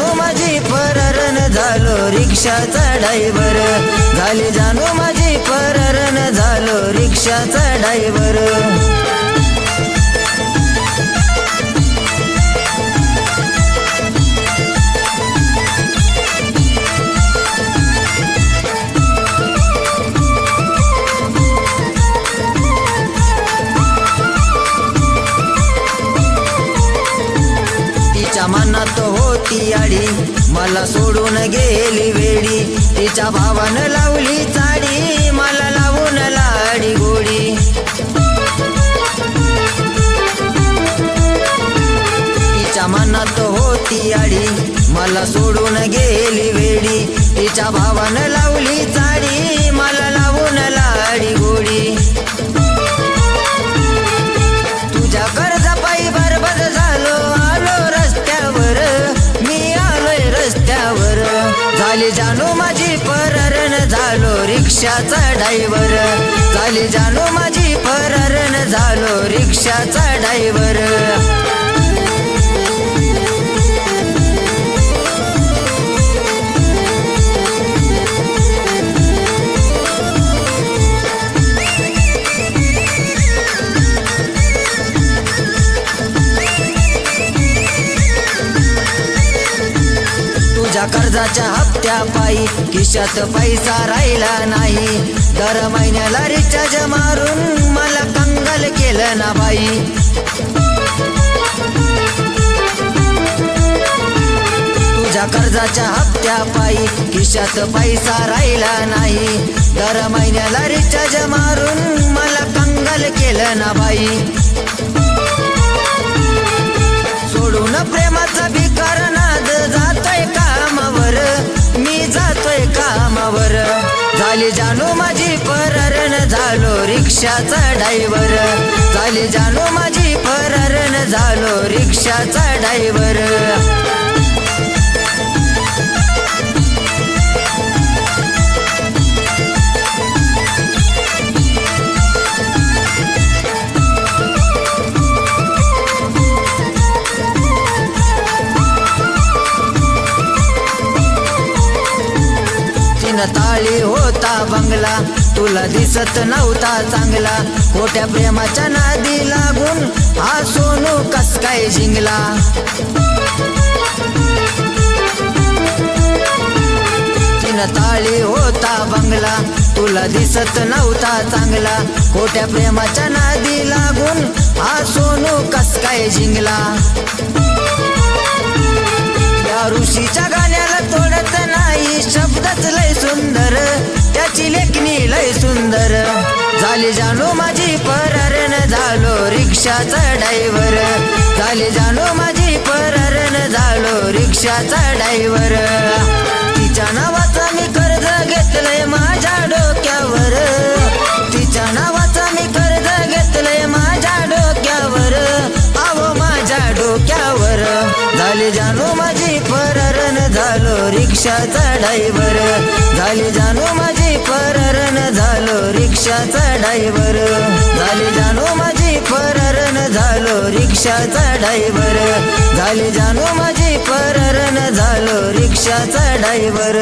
झाली माझी पररण झालो रिक्षाचा डायव्हर झाली जाणू माझी पररण झालो रिक्षाचा डायव्हर ती आडी. मला सोडून गेली वेडी. तिच्या भावानं लावली चाडी. मला लावून लाडी गोडी. तिच्या मनात होती आडी. मला सोडून गेली वेडी. तिच्या भावानं लावली चाडी. रिक्षाचा डायव्हर झाली जानू माझी पररण झालो रिक्षाचा डायव्हर तुझ्या कर्जाच्या हप्त्या पायी खिशात पैसा राहिला नाही. दर महिन्याला रिचार्ज मारून मला कंगाल केलं ना बाई. तुझ्या कर्जाच्या हप्त्या पायी खिशात पैसा राहिला नाही. दर महिन्याला रिचार्ज मारून मला कंगाल केलं ना बाई. झाली जानू माझी पररण झालो रिक्षाचा डायव्हर झाली जानू माझी पररण झालो रिक्षाचा डायव्हर ताळी होता बंगला. तुला दिसत नव्हता चांगला. खोट्या प्रेमाच्या नादी लागून हा सोनू कस काय जिंगला ताळी होता बंगला. तुला दिसत नव्हता चांगला. खोट्या प्रेमाच्या नादी लागून हा सोनू कस काय जिंगला या ऋषीच्या गाण्या त्याची लेखणी लय सुंदर. झाली जानू माझी पररण झालो रिक्षाचा डायव्हर झाली जानू माझी पररण झालो रिक्षाचा डायव्हर तिच्या नावाचा मी कर्ज घेतलंय माझ्या डोक्यावर. तिच्या नावाचा मी कर्ज घेतलंय माझ्या डोक्यावर. आहो माझ्या डोक्यावर. झाली जानू माझी पररण झालो रिक्षाचा डायव्हर झाली जानू रिक्षाचा डायव्हर झाली जानू माझी पररण झालो रिक्षाचा डायव्हर झाली जानू माझी पररण झालो रिक्षाचा डायव्हर